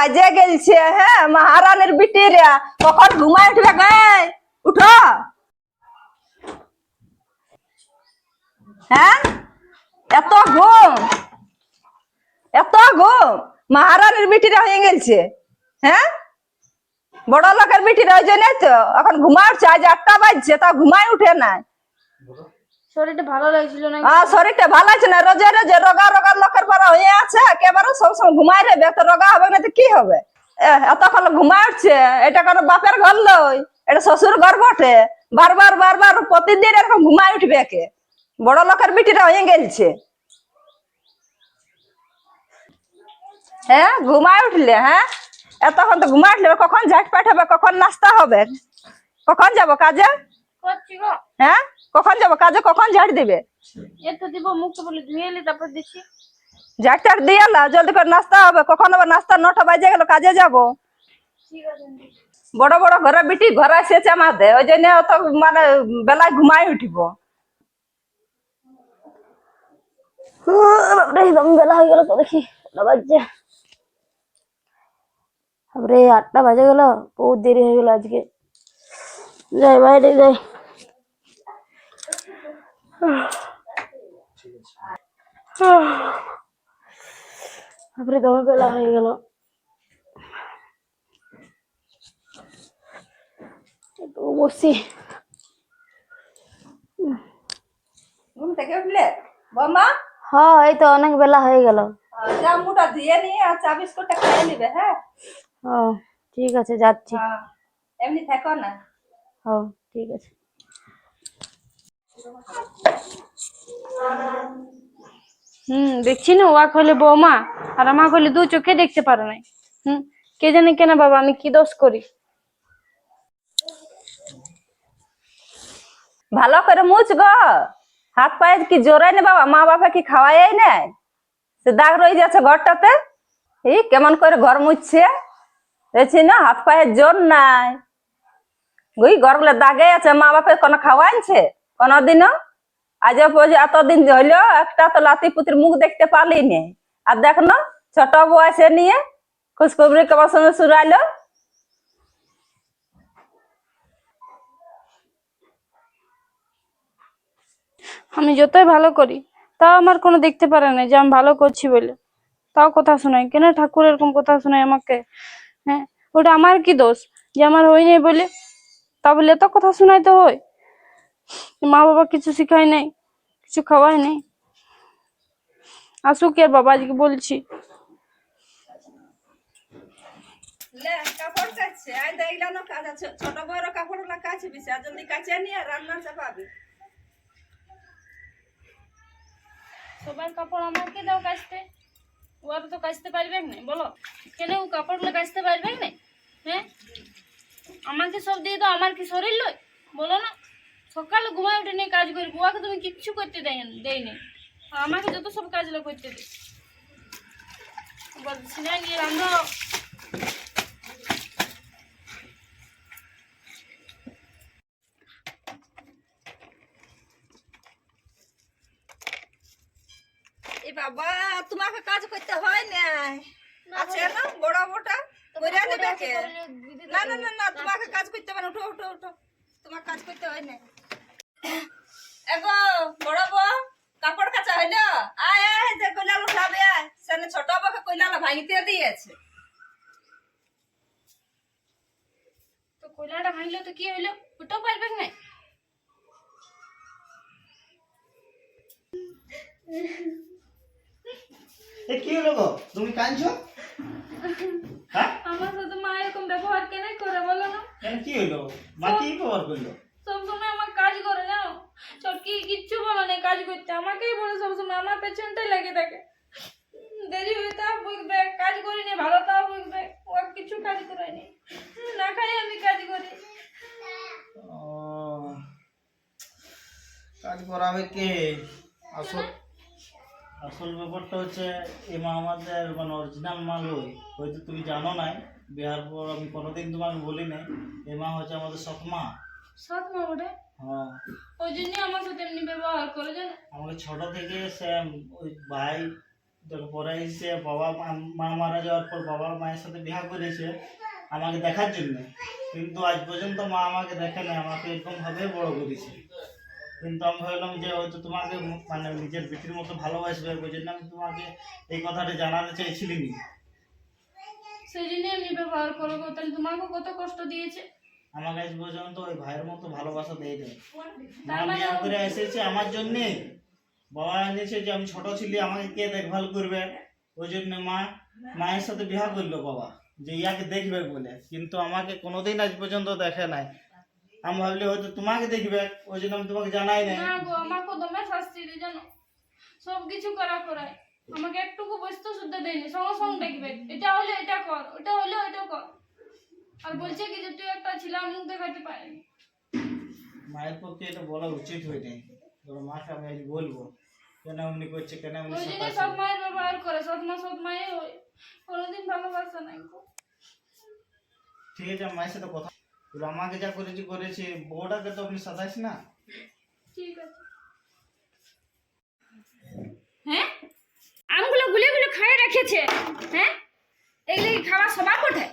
বাজে গেলছে হ্যাঁ? মহারানীর বিটি রে কখন ঘুমাই উঠবে উঠো। হ্যাঁ? এত ঘুম। এত ঘুম। মহারানীর বিটিরা হয়ে গেলছে। হ্যাঁ? বড় লোকের বিটিরা, ওই জন্য তো। এখন ঘুমাই উঠছে আজ আটটা বাজছে, তা ঘুমায় উঠে নাই। শরীরটা ভালো লাগছিল না আর শরীরটা ভালো আছে না। রোজে রোজে রোগা রোগা লোকের পরা হয়ে আছে একেবারে সবসময় ঘুমাই রবে তো রোগা হবে না তো কি হবে? এতক্ষণ ঘুমাই উঠছে এটা কোনো বাপের ঘর লই এটা শ্বশুর ঘর বটে। বারবার বারবার প্রতিদিন এরকম ঘুমাই উঠবে কে বড় লোকের বিটিরা হয়ে গেলছে। হ্যাঁ ঘুমাই উঠলে হ্যাঁ? এতক্ষণ তো ঘুমাই উঠলে কখন ঝাটপাট হবে কখন নাস্তা হবে? কখন যাব কাজে? হ্যাঁ? কখন যাব? কাজে কখন ঝাড় দিবে? এ তো দিব মুখটা বলে ধুয়ে এলি তারপর দিচ্ছি। ঝাড় টাড় দিয়ে এলা জলদি করে নাস্তা হবে। কখন হবে নাস্তা? নটা বাজে গেল কাজে যাব। ঠিক আছে বড় বড় ঘরে বিটি ঘরে এসেছে আমাদের। ওই জন্য অত মানে বেলায় ঘুমাই উঠিব। একদম বেলা হয়ে গেল তো দেখি। বাজছে। তারপরে আটটা বাজে গেল বহুত দেরি হয়ে গেল আজকে। যাই বাইরে যাই। তারপরে দমে বেলা হয়ে গেল একটু বসি। ঘুম থেকে উঠলে? বৌমা? হ্যাঁ এই তো অনেক বেলা হয়ে গেল। যা মুটা দিয়ে নিয়ে আর চা বিস্কুটটা খেয়ে নিবে হ্যাঁ? ও ঠিক আছে যাচ্ছি। হ্যাঁ, এমনি থেকো না। ও ঠিক আছে। হুম, দেখছি না ওয়া হলে বৌমা আর আমার হলে দু চোখে দেখতে পারে নাই। হুম, কে জানে কেন বাবা, আমি কি দোষ করি? ভালো করে মুছ গো হাত পায়ে কি জোরাই নে বাবা, মা বাবা কি খাওয়াই নাই সে দাগ রয়ে যাচ্ছে ঘরটাতে। এই কেমন করে ঘর মুছছে? দেখছি না, হাত পায়ে জোর নাই। ওই ঘরগুলো দাগে আছে, মা বাপে কোনো খাওয়াইছে? কোনোদিনও? আজ এতদিন হইল একটা তো লাতি পুতির মুখ দেখতে পারলি নে আর দেখ না, ছোট বয়সে নিয়ে খুশখবরি কেমন সঙ্গে শুরাইলো আমি যতই ভালো করি, তাও আমার কোনো দেখতে পারে না যে আমি ভালো করছি বলে। তাও কথা শোনায়। কেন ঠাকুর এরকম কথা শোনায় আমাকে? হ্যাঁ ওটা আমার কি দোষ? যে আমার হয়নি বলে? তা বলে তো কথা শোনাইতে হয়। মা বাবা কিছু শিখায় নাই কিছু খাওয়াই নাই। আসুক আর বাবা আজকে বলছি। কাপড় কাচ্ছে। আই দেখলা কাজ আছে। ছোট বড় কাপড়গুলা কাছে বিছে আর জলদি কাছে নিয়ে রান্না চাপাবি। সবার কাপড় আমাকে দাও কাচতে। ওরা তো কাচতে পারবে না। বলো কেন ও কাপড়গুলো কাচতে পারবে না? হ্যাঁ? আমাকে সব দিয়ে দাও আমার কি শরীর লয় বলো না। সকালে ঘুমায় উঠে নিয়ে কাজ করি বুয়াকে তুমি কিচ্ছু করতে দেয় দেয় না। আমাকে যত সব কাজগুলো করতে দে এবার সিনাই নিয়ে রান্ধো বাবা তোমাকে কাজ করতে হয় না। আছে না বড় মোটা কইরা দিবে না না না না তোমাকে কাজ করতে হবে না উঠো উঠো উঠো। তোমাকে কাজ করতে হয় না। এগো বড় বউ কাপড় কাচা হইল? আয় আয় যে কইলাল উঠাবে আয়। সেনে ছোট বউকে কইলাল ভাঙিতে দিয়েছে। তো কয়লাটা ভাঙলো তো কি হইল? ওটাও পারবে না এ কি হলো গো? তুমি কাঁদছো? হ্যাঁ? আমার সাথে মা এরকম ব্যবহার কেন করে বলো না? কেন কি হলো মা কি ব্যবহার করল সবসময় আমার কাজ করে জানো চটকি কিচ্ছু বলো না কাজ করতে আমাকেই বলে সবসময় আমার পেছনটাই লাগে থাকে। দেরি হয়ে তা বুঝবে কাজ করি নি ভালো তাও বুঝবে ও কিছু কাজ করায়নি না। খাই আমি কাজ করি। ও, কাজ করাবে কে? আসল আসল ব্যাপারটা হচ্ছে এই মা আমাদের মানে অরিজিনাল মাল ওই। হয়তো তুমি জানো নাই বিহার পর আমি কোনোদিন তোমাকে বলি নাই এই মা হচ্ছে আমাদের সৎ মা। সৎ মা ওটা হ্যাঁ। ওই জন্য আমার সাথে এমনি ব্যবহার করে জানো? আমাকে ছোট থেকে সে ওই ভাই পরে এসে বাবা মা- মারা যাওয়ার পর বাবা মায়ের সাথে বিয়ে করেছে আমাকে দেখার জন্য। কিন্তু আজ পর্যন্ত মা আমাকে দেখে না আমাকে এরকম ভাবে বড় করেছে। কিন্তু আমি ভাবলাম যে হয়তো তোমাকে মানে নিজের বেটির মতো ভালোবাসবে ওই জন্য আমি তোমাকে এই কথাটা জানাতে চাইছিলাম সেই জন্য এমনি ব্যবহার করো তাহলে তোমাকে কত কষ্ট দিয়েছে? আমাকে আজ পর্যন্ত ওই ভাইয়ের মতো ভালোবাসা দেয় দেয় মানে বিয়ে করে এসেছে আমার জন্যে। বাবা এনেছে যে আমি ছোট ছিলি আমাকে কে দেখভাল করবে? ওই জন্য মা মায়ের সাথে বিবাহ করল বাবা যে ইয়াকে দেখবে বলে। কিন্তু আমাকে কোনোদিন আজ পর্যন্ত দেখে নাই। আমি ভাবলি হয়তো তোমাকে দেখবে ওই জন্য আমি তোমাকে জানাই নাই। না গো শাস্তি জানো। সব কিছু করা করায় আমাকে একটুকু বসতে শুদ্ধ দেয়নি সঙ্গে সঙ্গে দেখবে। এটা হলে এটা কর ওটা হলে ওটা কর। আর বলছে কি যে তুই একটা ছিলাম মুখ দেখাতে পারিনি। মায়ের পক্ষে এটা বলা উচিত হয়নি। ধরো মাকে আমি আজ বলব কেন এমনি করছে কেন এমনি ওই জন্য সব মায়ের ব্যবহার করে সৎ মা সৎ মায়ে হয় কোনোদিন ভালোবাসা নাই গো। ঠিক আছে মায়ের সাথে কথা এবার আমাকে যা করেছি করেছি। বউটাকে তো আপনি সাতাইস না? ঠিক আছে। হ্যাঁ? আমগুলো গুলে গুলে খাই রেখেছে হ্যাঁ? এগুলো খাওয়া সবার কোঠে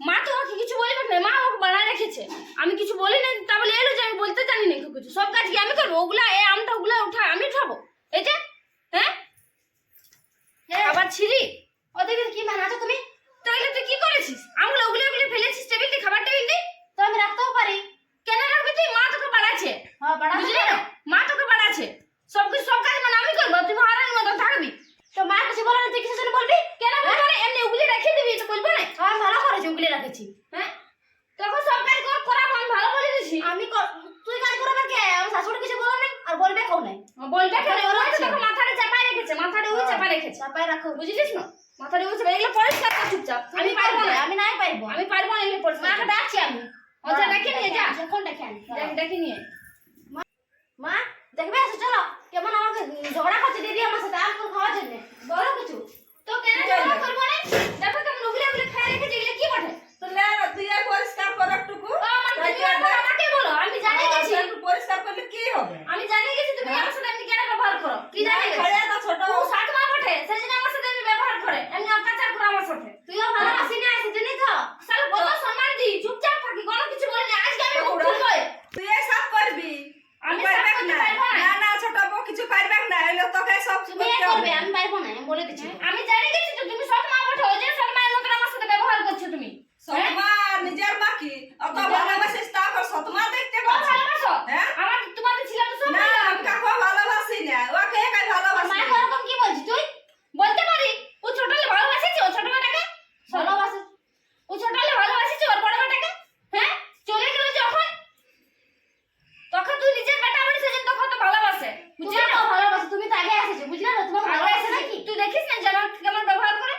মা তো ওকে কিছু বলবে না। মা ওকে বানায় রেখেছে। আমি কিছু বলি না তা বলে এলো যে আমি বলতে জানি না কিছু। সব কাজ কি আমি করব? ওগুলা এ আমটা ওগুলা উঠা, আমি উঠাবো? এটা হ্যাঁ? আবার ছিঁড়ি ওদেরকে কি বানাচ্ছো তুমি তো এগুলো তুই কি করেছিস আমগুলো ওগুলো ওগুলো ফেলেছিস টেবিল দিয়ে খাবার টেবিল দিয়ে তো আমি রাখতেও পারি কেন রাখবি তুই মা তোকে বাড়াচ্ছে হ্যাঁ বাড়া বুঝলি না মা তোকে বাড়াচ্ছে সব কিছু সব কাজ মানে আমি করব তুই হারানোর মতন থাকবি তো মা কিছু বলে না তুই কিছু জন্য বলবি কেন বলব না এমনি উগলি রেখে দিবি তো বলব না আমি উগলি রাখেছি হ্যাঁ? তখন সব কাজ কর করাবো আমি ভালো বলে দিছি আমি তুই কাজ করবে কে? আমার শাশুড়ি কিছু বলো নাই আর বলবে কেউ নাই। বলবে কেন বলে ওরা তো আছে। মাথাটা চাপায় রেখেছে মাথাটা উই চাপায় রেখেছে। চাপাই রাখো বুঝলিস না? মাথাটা উই চাপায় এগুলো পরিষ্কার কর চুপচাপ। আমি পারব না। আমি নাই পারব। আমি পারব না এগুলো পরিষ্কার মাকে ডাকছি আমি। আচ্ছা ডেকে নিয়ে যা। ডেকে আনি দেখ ডেকে নিয়ে মা দেখবে এসে চলো। কেমন আমাকে ঝগড়া করছে দিদি আমার সাথে আর কোন খাওয়ার জন্য। বলো কিছু তো কেন ঝগড়া করব না দেখো কেমন উগলি উগলি খাই রেখেছে এগুলো কি বটে তো লে না, তুই আর পরিষ্কার কর একটুকু ও আমার তুমি একবার আমাকে বলো আমি জানি গেছি একটু পরিষ্কার করলে কি হবে আমি জানি গেছি তুমি আমার সাথে এমনি কেন ব্যবহার করো কি জানি গেছি খাইয়া না ছোট ও সাত মা বটে সেই জন্য আমার সাথে এমনি ব্যবহার করে এমনি অত্যাচার করে আমার সাথে তুইও ভালোবাসি না এসে জন্যই তো সালে কত সম্মান দিই চুপচাপ থাকি কোনো কিছু বলি না আজকে আমি মুখ ওরা- খুলবই তুই এই সব করবি আমি তুই সব পারবেক করতে না পারব না। না না ছোট বউ কিছু পারবে না এলো তোকে সব তুমি এ করতে করবে হবে। আমি পারব না আমি বলে দিচ্ছি আমি জানি গেছি তো তুমি সৎ মা বটে ওই জন্য সৎ মায়ের মতন আমার সাথে ব্যবহার করছ তুমি সতমা নিজের বাকি অত ভালোবাসিস তারপর সতমা দেখতে ও পাচ্ছি ভালোবাসো হ্যাঁ? আমার তোমাদের ছিল তো সব না ভালো আমি কাকু ভালোবাসি না ওকে একাই ভালোবাসি মা ওরকম কি বলছিস তুই বলতে পারি ও ছোটলে ভালোবাসেছে ও ছোট বেটাকে ভালোবাসে ও ছোটলে ভালোবাসেছে ওর বড় বেটাকে হ্যাঁ চলে গেল যখন তখন তুই নিজের বেটা বলে সেজন্য তখন তো ভালোবাসে বুঝলি বুঝলে না তো ভালোবাসে তুমি তো আগে এসেছ বুঝলে না তোমার ভালোবাসে নাকি তুই দেখিস না যেমন কেমন ব্যবহার করে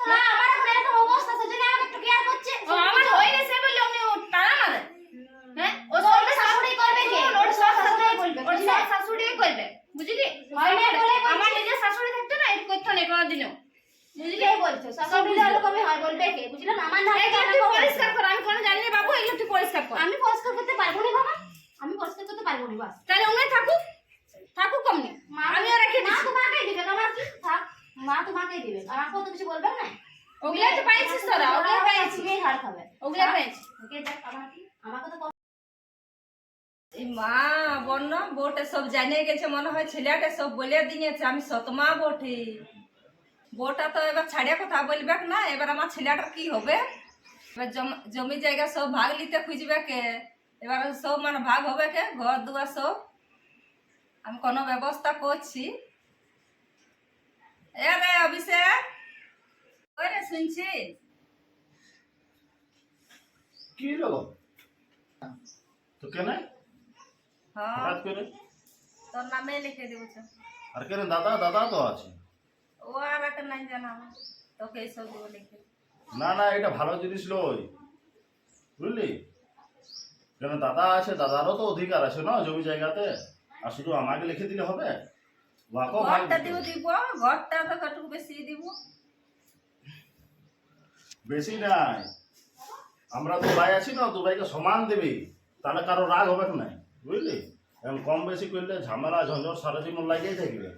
তো না আমার এখন এরকম অবস্থা সেজন্য আমাকে একটু কেয়ার করছে ও আমার হয়ে গেছে বলে অমনি ও টানা মারে হ্যাঁ ও বলবে শাশুড়ি করবে কে? ওর সব শাশুড়ি বলবে, ওর বুঝলে? সব শাশুড়ি করবে বুঝলি হয় না বলে বলছি। আমার নিজের শাশুড়ি থাকতো না এটা করতো না কোনোদিনও বুঝলি কে বলছো শাশুড়ি এরকমই হয় আমার না পরিষ্কার কর আমি কোনো জানি না বাবু এগুলো তুই পরিষ্কার কর। আমি পরিষ্কার করতে পারব না বাবা? আমি পরিষ্কার করতে পারব না বাস। তাহলে উনি থাকুক থাকুক কমনি। আমিও রেখে মা তোমাকেই দিবে আমার কি? থাক মা তোমাকেই দিবে। আমাকে তো কিছু বলবে না? ওগুলো তো পাইছিস তোরা ওগুলো পাইছিস। তুমি হার খাবে। ওগুলো পাইছিস। ওকে দেখ আমার কি? আমাকে তো মা বন্য বউটে সব জানিয়ে গেছে মনে হয় ছেলেটা সব বলে দিয়েছে আমি সতমা বটে। বউটা তো এবার ছাড়িয়া কথা বলবে না এবার আমার ছেলেটার কি হবে? এবার জমি জায়গা সব ভাগ নিতে খুঁজবে কে? এবার সব মানে ভাগ হবে কে? ঘর দুয়ার সব? আমি কোনো ব্যবস্থা করছি। এ রে অভিষেক ওই রে শুনছিস কি তো কেন হ্যাঁ। তোর নামে লিখে দেবছ আর কেন? দাদা দাদা তো আছে। ও নাই জানা। তোকে এইসব না না এটা ভালো জিনিস লই। বুঝলি? কেন দাদা আছে দাদারও তো অধিকার আছে না জমি জায়গাতে? আর শুধু আমাকে লিখে দিলে হবে? ঘরটা দিব। দিব ঘরটা তো কটুকু বেশি দিব। বেশি নাই। আমরা ভাই আছি না দু ভাইকে সমান দেবে। তাহলে কারও রাগ হবে না বুঝলি? এখন কম বেশি করলে ঝামেলা ঝঞ্ঝট সারা জীবন লাগিয়ে থাকবে।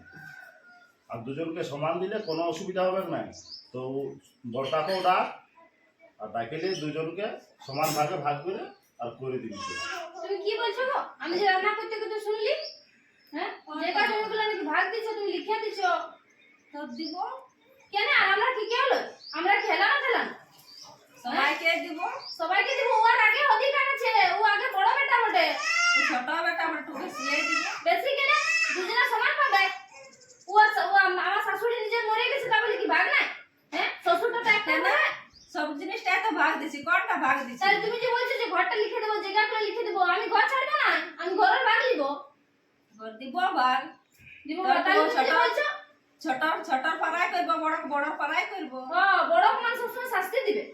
আর দুজনকে সমান দিলে কোনো অসুবিধা হবে না। তো বড়টাকেও ডাক আর তাকে দিয়ে দুজনকে সমান ভাগে ভাগ করে আর করে দিবি তুমি কি বলছো গো? আমি যে রান্না করতে করতে শুনলি? হ্যাঁ? যে কাজগুলো নাকি ভাগ দিছো তুমি লিখে দিছো তো দিব। কেন? আর আমরা কি কে হলো? আমরা খেলা খেলাম সবাইকে দিব সবাইকে দিব ওর আগে অধিকার আছে ও আগে বড় বেটা বটে ছোট বেটা আমরা একটু বেশি দিব বেশি কেন দুজনে সমান পাবে ও আর স- ও আম- আমার শাশুড়ি নিজে মরে গেছে তা বলে কি ভাগ নাই হ্যাঁ শ্বশুরটা তো একটা না সব জিনিসটা তো ভাগ দিছি কোনটা ভাগ দিছি তাহলে তুমি যে বলছো যে ঘরটা লিখে দেবো জায়গাগুলো লিখে দেবো আমি ঘর ছাড়বো না আমি ঘরের ভাগ নিব ঘর দিব ভাগ দিব তো তাহলে তুমি ছোট- যে বলছো ছোট ছোট পাড়াই করব বড় বড় পাড়াই করব। ও বড় মানুষ সবসময় শাস্তি দিবে।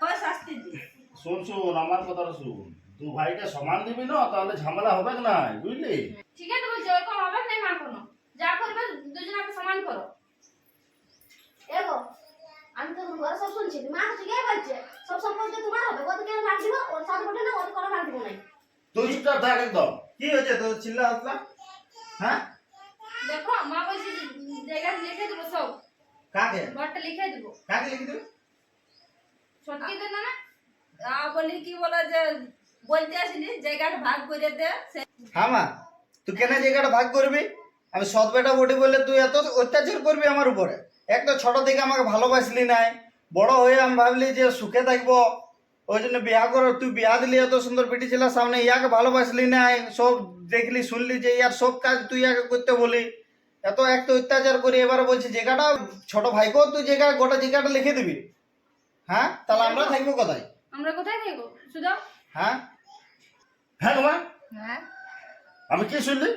কই শাস্তি দি শোন শোন আমার কথাটা শোন। দু ভাইকে সমান দিবি না তাহলে ঝামেলা হবে না বুঝলি? ঠিক আছে বলছো ওরকম হবে না মা কোনো যা করবে দুজনকে সমান করো। এগো আমি তো ঘরে সব শুনছি মা তো ঠিকই বলছে সব সম্পর্কে তোমার হবে কত কেন ভাগ দিব ওর সাথে বটে না ওর কোনো ভাগ দিব নাই। তুই চুপচাপ থাক একদম। কি হয়েছে তো চিল্লা আসলা হ্যাঁ? দেখো মা বলছে জায়গা লিখে দেবো সব। কাকে? ঘরটা লিখে দেবো। কাকে লিখে দেবে? ছটকি দেন না আ বলি কি বলে যে বলতে আসিনি জায়গাটা ভাগ করে দে। হ্যাঁ মা তুই কেন জায়গাটা ভাগ করবি? আমি সৎ বেটা বটি বললে তুই এত অত্যাচার করবি আমার উপরে। একটা ছোট থেকে আমাকে ভালোবাসলি নাই। বড় হয়ে আমি ভাবলি যে সুখে থাকব। ওই জন্য বিয়া কর তুই বিয়া দিলি এত সুন্দর বেটি ছেলের সামনে ইয়াকে ভালোবাসলি নাই। সব দেখলি শুনলি যে ইয়ার সব কাজ তুই ইয়াকে করতে বলি। এত এক তো অত্যাচার করি এবার বলছি জায়গাটা ছোট ভাইকেও তুই জায়গা গোটা জায়গাটা লিখে দিবি। হ্যাঁ? তাহলে আমরা থাকব কোথায়? আমরা কোথায় থাকব? সুদাও হ্যাঁ? হ্যাঁ তোমার? হ্যাঁ। আমি কি শুনলি?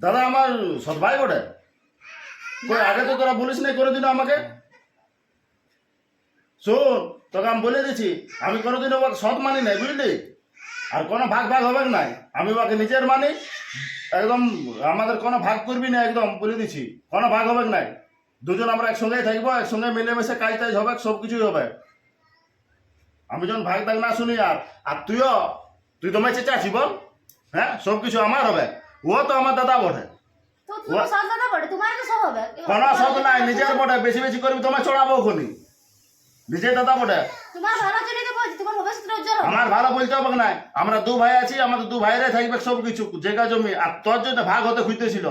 দাদা আমার সৎ ভাই বটে। কই আগে তো তোরা বলিস নাই করে দিন আমাকে? শোন তোকে আমি বলে দিছি আমি কোনোদিন ওকে সৎ মানি নাই বুঝলি? আর কোনো ভাগ ভাগ হবে নাই আমি ওকে নিজের মানি একদম আমাদের কোনো ভাগ করবি না একদম বলে দিছি। কোনো ভাগ হবে নাই। দুজন আমরা একসঙ্গেই থাকব একসঙ্গে মিলেমিশে কাজ টাজ হবে সব কিছুই হবে। আমি যখন ভাগ ভাগ না শুনি আর আর তুইও তুই তো মেচে চাচ্ছি বল হ্যাঁ? সব কিছু আমার হবে। ও তো আমার দাদা বটে। কোনো সব নাই নিজের বটে বেশি বেশি করবি তোমায় চড়াবো ওখানে নিজের দাদা বটে। তোমার ভালো জন্য তো বলছি তোমার ভবিষ্যৎ উজ্জ্বল আমার ভালো বলতে হবে না আমরা দু ভাই আছি আমাদের দু ভাইরাই থাকবে সব কিছু জায়গা জমি। আর তোর জন্য ভাগ হতে খুঁজতেছিল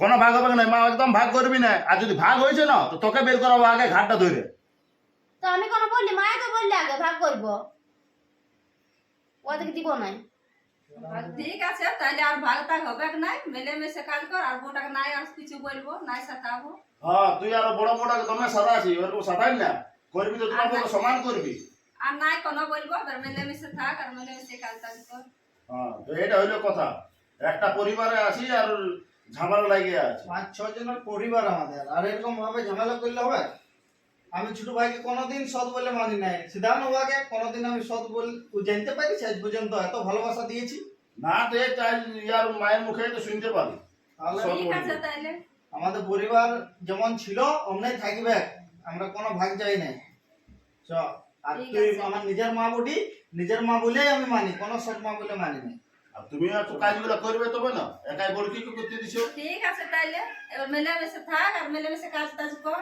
কোনো ভাগ হবে না মা একদম ভাগ করবি না আর যদি ভাগ হয়েছে না তো তোকে বের করাবো আগে ঘাটটা ধরে। তো আমি কোনো বললি মায়ে তো বললি আগে ভাগ করব। ওদেরকে দিব নাই। ঠিক আছে তাহলে আর ভাগ টাগ হবে নাই? মিলেমিশে কাজ কর আর বোটাকে নাই আর কিছু বলব নাই সাথাবো হ্যাঁ তুই আরও বড় বড় তোমার সাদা আছি ওরকম সাদাই না। করবি তো তোমার মতো সমান করবি। আর নাই কোনো বলব আর মিলেমিশে থাক আর মিলেমিশে কাজ টাজ কর হ্যাঁ তো এটা হইল কথা। একটা পরিবারে আছি আর ঝামেলা লাগিয়ে আছে। পাঁচ ছ জনের পরিবার আমাদের আর এরকম ভাবে ঝামেলা করলে হবে আমি ছোট ভাইকে কোনোদিন সৎ বলে মানি নাই। সিদ্ধান্ত বাবাকে কোনোদিন আমি সৎ বল ও জানতে পারিস আজ পর্যন্ত এত ভালোবাসা দিয়েছি? না তো এই চাই ইয়ার মায়ের মুখে তো শুনতে পারি আমাদের পরিবার যেমন ছিল অমনি থাকবে। আমরা কোনো ভাগ যাই নাই। চ আর ঠিক তুই আছে। আমার নিজের মা বটি নিজের মা বলেই আমি মানি কোনো সৎ মা বলে মানি নাই আর তুমি আর তো কাজগুলো করবে তবে না? একাই বলে কি কি করতে দিছো? ঠিক আছে তাইলে। এবার মিলেমিশে থাক আর মিলেমিশে কাজ টাজ কর।